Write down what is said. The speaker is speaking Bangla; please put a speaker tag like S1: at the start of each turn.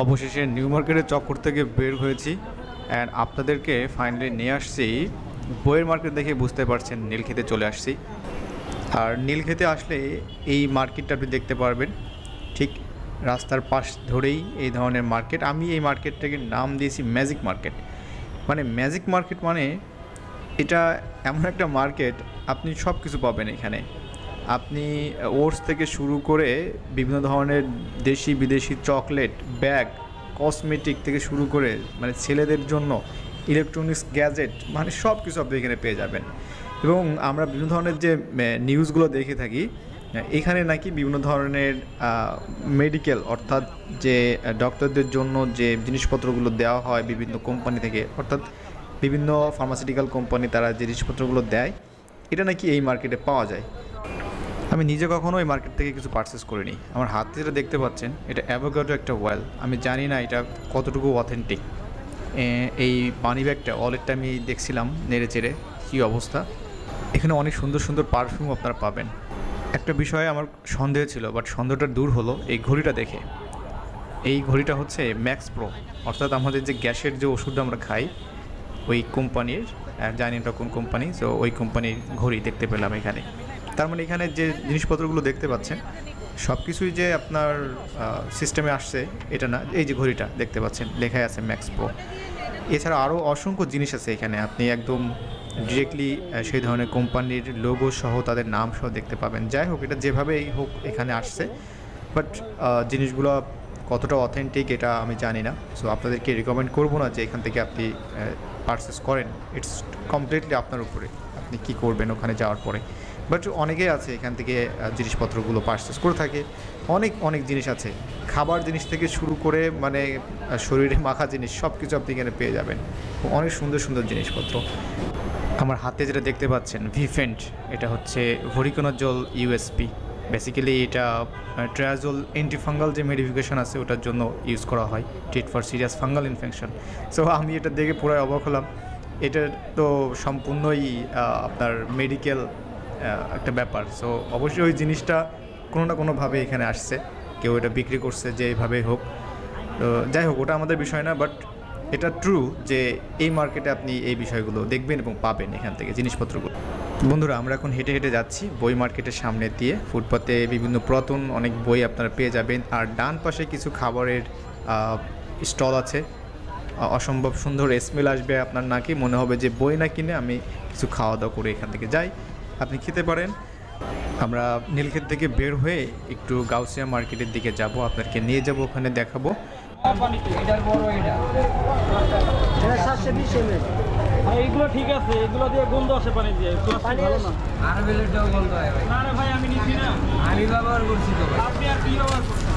S1: অবশেষে নিউ মার্কেটের চক্কর থেকে বের হয়েছি অ্যান্ড আপনাদেরকে ফাইনালি নিয়ে আসছি। বইয়ের মার্কেট দেখে বুঝতে পারছেন নীলক্ষেতে চলে আসছি। আর নীলক্ষেতে আসলে এই মার্কেটটা আপনি দেখতে পারবেন। ঠিক রাস্তার পাশ ধরেই এই ধরনের মার্কেট। আমি এই মার্কেটটাকে নাম দিয়েছি ম্যাজিক মার্কেট। মানে ম্যাজিক মার্কেট মানে এটা এমন একটা মার্কেট, আপনি সব কিছু পাবেন এখানে। আপনি ওটস থেকে শুরু করে বিভিন্ন ধরনের দেশি, বিদেশি চকলেট, ব্যাগ, কসমেটিক থেকে শুরু করে মানে ছেলেদের জন্য ইলেকট্রনিক্স গ্যাজেট মানে সব কিছু আপনি এখানে পেয়ে যাবেন। এবং আমরা বিভিন্ন ধরনের যে নিউজগুলো দেখে থাকি এখানে নাকি বিভিন্ন ধরনের মেডিকেল, অর্থাৎ যে ডক্টরদের জন্য যে জিনিসপত্রগুলো দেওয়া হয় বিভিন্ন কোম্পানি থেকে, অর্থাৎ বিভিন্ন ফার্মাসিউটিক্যাল কোম্পানি তারা যে জিনিসপত্রগুলো দেয়, এটা নাকি এই মার্কেটে পাওয়া যায়। আমি নিজে কখনো এই মার্কেট থেকে কিছু পারচেস করিনি। আমার হাতে যেটা দেখতে পাচ্ছেন, এটা অ্যাভোকাডো একটা ওয়েল আমি জানি না এটা কতটুকু অথেন্টিক এই পানি ব্যাগটা ওয়ালেটটা আমি দেখছিলাম নেড়ে চেড়ে, কী অবস্থা? এখানে অনেক সুন্দর সুন্দর পারফিউম আপনারা পাবেন। একটা বিষয়ে আমার সন্দেহ ছিল বাট সন্দেহটা দূর হলো এই ঘড়িটা দেখে। এই ঘড়িটা হচ্ছে ম্যাক্স প্রো অর্থাৎ আমাদের যে গ্যাসের যে ওষুধটা আমরা খাই, ওই কোম্পানির জানি না কোন কোম্পানি সো ওই কোম্পানির ঘড়ি দেখতে পেলাম এখানে। তার মানে এখানে যে জিনিসপত্রগুলো দেখতে পাচ্ছেন সব কিছুই যে আপনার সিস্টেমে আসছে, এটা না, এই যে ঘড়িটা দেখতে পাচ্ছেন, লেখাই আছে ম্যাক্স প্রো এছাড়া আরও অসংখ্য জিনিস আছে এখানে, আপনি একদম ডিরেক্টলি সেই ধরনের কোম্পানির লোগো সহ তাদের নাম সহ দেখতে পাবেন। যাই হোক, এটা যেভাবেই হোক এখানে আসছে বাট জিনিসগুলো কতটা অথেন্টিক এটা আমি জানি না। সো আপনাদেরকে রিকমেন্ড করব না যে এখান থেকে আপনি পারচেস করেন ইটস কমপ্লিটলি আপনার উপরে, আপনি কি করবেন ওখানে যাওয়ার পরে। বাট অনেকেই আছে এখান থেকে জিনিসপত্রগুলো পারচেস করে থাকে। অনেক অনেক জিনিস আছে। খাবার জিনিস থেকে শুরু করে মানে শরীরে মাখা জিনিস সব কিছু আপনি এখানে পেয়ে যাবেন। অনেক সুন্দর সুন্দর জিনিসপত্র। আমার হাতে যেটা দেখতে পাচ্ছেন ভিফেন্ট এটা হচ্ছে ভরিকোনাজল ইউএসপি বেসিক্যালি এটা ট্রায়াজল অ্যান্টিফাঙ্গাল যে মেডিফিকেশন আছে, ওটার জন্য ইউজ করা হয়। Treat for serious fungal infection so আমি এটা দেখে পুরো অবাক হলাম। এটা তো সম্পূর্ণই আপনার মেডিকেল একটা ব্যাপার। সো অবশ্যই ওই জিনিসটা কোনো না কোনোভাবে এখানে আসছে। কেউ এটা বিক্রি করছে যে এইভাবেই হোক। তো, যাই হোক, ওটা আমাদের বিষয় না বাট এটা ট্রু যে এই মার্কেটে আপনি এই বিষয়গুলো দেখবেন এবং পাবেন এখান থেকে জিনিসপত্রগুলো। বন্ধুরা, আমরা এখন হেঁটে হেঁটে যাচ্ছি বই মার্কেটের সামনে দিয়ে। ফুটপাতে বিভিন্ন পুরাতন অনেক বই আপনারা পেয়ে যাবেন। আর ডান পাশে কিছু খাবারের স্টল আছে। অসম্ভব সুন্দর স্মেল আসবে আপনার নাকি। মনে হবে যে বই না কিনে আমি কিছু খাওয়া দাওয়া করে এখান থেকে যাই। আপনি খেতে পারেন। আমরা নীলক্ষেত থেকে বের হয়ে একটু গাউসিয়া মার্কেটের দিকে যাব আপনাকে নিয়ে যাব ওখানে দেখাবো।
S2: এইগুলো ঠিক আছে এগুলো দিয়ে গন্ধ আসে পানি দিয়ে
S3: পানি
S2: ভালো
S3: আসে।
S2: না।
S4: আর বেলেটটাও বন্ধ হয় ভাই।
S2: না ভাই আমি নিচ্ছি না।
S4: আমি ব্যবহার করছি তো
S2: আপনি আর কি ব্যবহার করছেন?